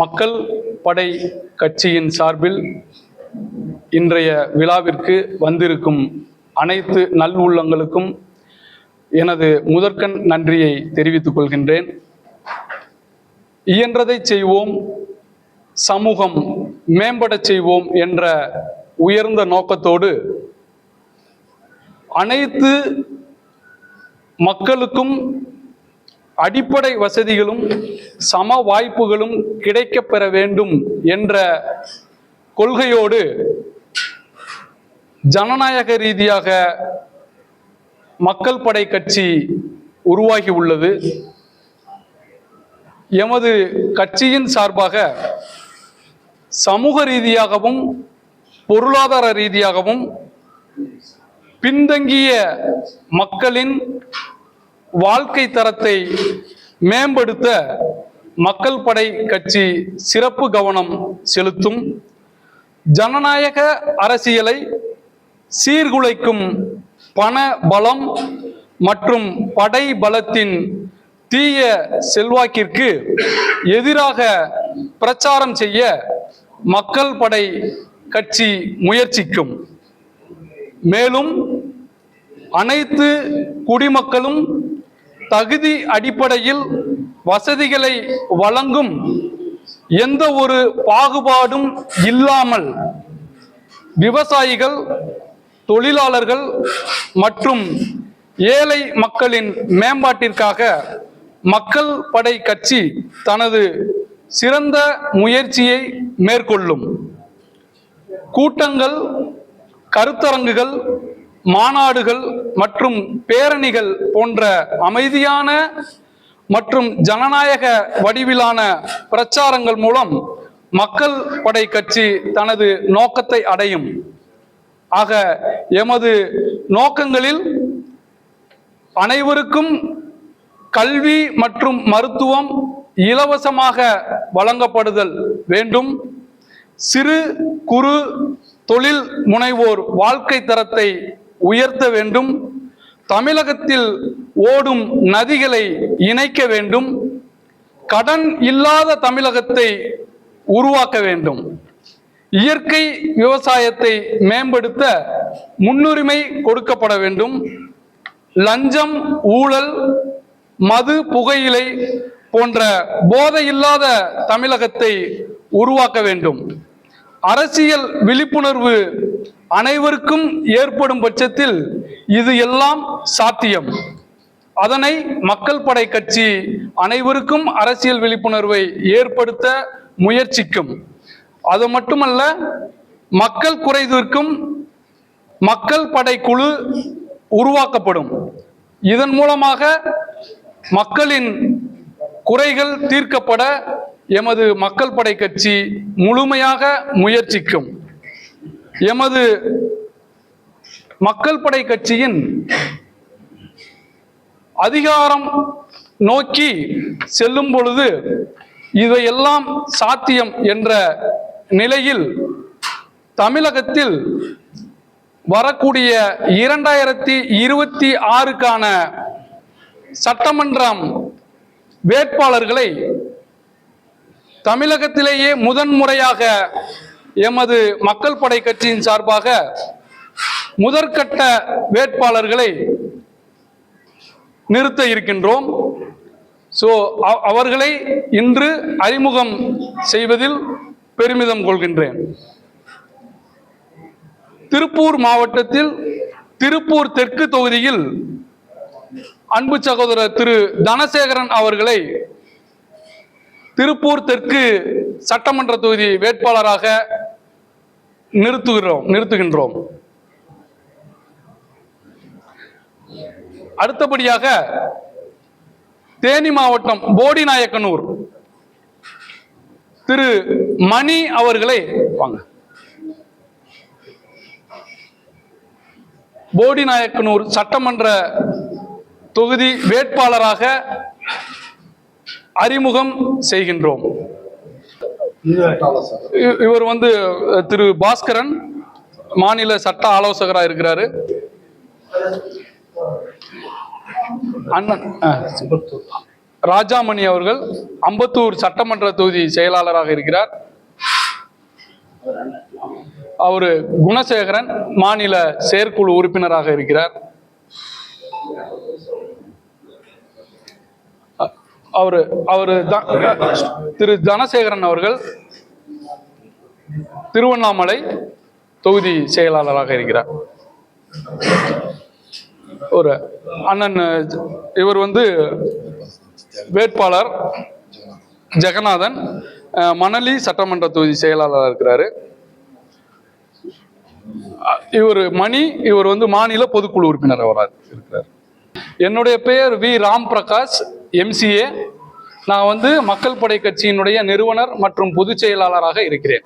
மக்கள் படை கட்சியின் சார்பில் இன்றைய விழாவிற்கு வந்திருக்கும் அனைத்து நல்லுள்ளங்களுக்கும் எனது முதற்கண் நன்றியை தெரிவித்துக் கொள்கின்றேன். இயன்றதை செய்வோம் சமூகம் மேம்படச் செய்வோம் என்ற உயர்ந்த நோக்கத்தோடு அனைத்து மக்களுக்கும் அடிப்படை வசதிகளும் சம வாய்ப்புகளும் கிடைக்கப்பெற வேண்டும் என்ற கொள்கையோடு ஜனநாயக ரீதியாக மக்கள் படை கட்சி உருவாகி உள்ளது. எமது கட்சியின் சார்பாக சமூக ரீதியாகவும் பொருளாதார ரீதியாகவும் பின்தங்கிய மக்களின் வாழ்க்கை தரத்தை மேம்படுத்த மக்கள் படை கட்சி சிறப்பு கவனம் செலுத்தும். ஜனநாயக அரசியலை சீர்குலைக்கும் பண பலம் மற்றும் படை பலத்தின் தீய செல்வாக்கிற்கு எதிராக பிரச்சாரம் செய்ய மக்கள் படை கட்சி முயற்சிக்கும். மேலும் அனைத்து குடிமக்களும் தகுதி அடிப்படையில் வசதிகளை வழங்கும் எந்த ஒரு பாகுபாடும் இல்லாமல் விவசாயிகள் தொழிலாளர்கள் மற்றும் ஏழை மக்களின் மேம்பாட்டிற்காக மக்கள் படை கட்சி தனது சிறந்த முயற்சியை மேற்கொள்ளும். கூட்டங்கள் கருத்தரங்குகள் மாநாடுகள் மற்றும் பேரணிகள் போன்ற அமைதியான மற்றும் ஜனநாயக வடிவிலான பிரச்சாரங்கள் மூலம் மக்கள் படை கட்சி தனது நோக்கத்தை அடையும். ஆக எமது நோக்கங்களில் அனைவருக்கும் கல்வி மற்றும் மருத்துவம் இலவசமாக வழங்கப்படுதல் வேண்டும். சிறு குறு தொழில் முனைவோர் வாழ்க்கை தரத்தை உயர்த்த வேண்டும். தமிழகத்தில் ஓடும் நதிகளை இணைக்க வேண்டும். கடன் இல்லாத தமிழகத்தை உருவாக்க வேண்டும். இயற்கை விவசாயத்தை மேம்படுத்த முன்னுரிமை கொடுக்கப்பட வேண்டும். லஞ்சம் ஊழல் மது புகையிலை போன்ற போதையில்லாத தமிழகத்தை உருவாக்க வேண்டும். அரசியல் விழிப்புணர்வு அனைவருக்கும் ஏற்படும் பட்சத்தில் இது எல்லாம் சாத்தியம். அதனை மக்கள் படை கட்சி அனைவருக்கும் அரசியல் விழிப்புணர்வை ஏற்படுத்த முயற்சிக்கும். அது மட்டுமல்ல மக்கள் குறைதீர்க்கும் மக்கள் படை குழு உருவாக்கப்படும். இதன் மூலமாக மக்களின் குறைகள் தீர்க்கப்பட எமது மக்கள் படை கட்சி முழுமையாக முயற்சிக்கும். எமது மக்கள் படை கட்சியின் அதிகாரம் நோக்கி செல்லும் பொழுது இவையெல்லாம் சாத்தியம் என்ற நிலையில் தமிழகத்தில் வரக்கூடிய இரண்டாயிரத்தி இருபத்தி ஆறுக்கான சட்டமன்றம் வேட்பாளர்களை தமிழகத்திலேயே முதன்முறையாக எமது மக்கள் படை கட்சியின் சார்பாக முதற்கட்ட வேட்பாளர்களை நிறுத்த இருக்கின்றோம். ஸோ அவர்களை இன்று அறிமுகம் செய்வதில் பெருமிதம் கொள்கின்றேன். திருப்பூர் மாவட்டத்தில் திருப்பூர் தெற்கு தொகுதியில் அன்பு சகோதரர் திரு தனசேகரன் அவர்களை திருப்பூர் தெற்கு சட்டமன்ற தொகுதி வேட்பாளராக நிறுத்துகிறோம் நிறுத்துகின்றோம். அடுத்தபடியாக தேனி மாவட்டம் போடிநாயக்கனூர். திரு மணி அவர்களை வாங்க. போடிநாயக்கனூர் சட்டமன்ற தொகுதி வேட்பாளராக அறிமுகம் செய்கின்றோம். இவர் வந்து திரு பாஸ்கரன் மாநில சட்ட ஆலோசகராக இருக்கிறாரு. அண்ணன் ராஜாமணி அவர்கள் அம்பத்தூர் சட்டமன்ற தொகுதி செயலாளராக இருக்கிறார். அவரு குணசேகரன் மாநில செயற்குழு உறுப்பினராக இருக்கிறார். அவரு அவரு த- திரு தனசேகரன் அவர்கள் திருவண்ணாமலை தொகுதி செயலாளராக இருக்கிறார். ஒரு அண்ணன் இவர் வந்து வேட்பாளர் ஜெகநாதன் மணலி சட்டமன்ற தொகுதி செயலாளராக இருக்கிறாரு. இவர் மணி இவர் வந்து மாநில பொதுக்குழு உறுப்பினர் அவராக இருக்கிறார். என்னுடைய பெயர் வி. ராம் பிரகாஷ். எம்சிஏ நான் வந்து மக்கள் படை கட்சியினுடைய நிறுவனர் மற்றும் பொதுச் செயலாளராக இருக்கிறேன்.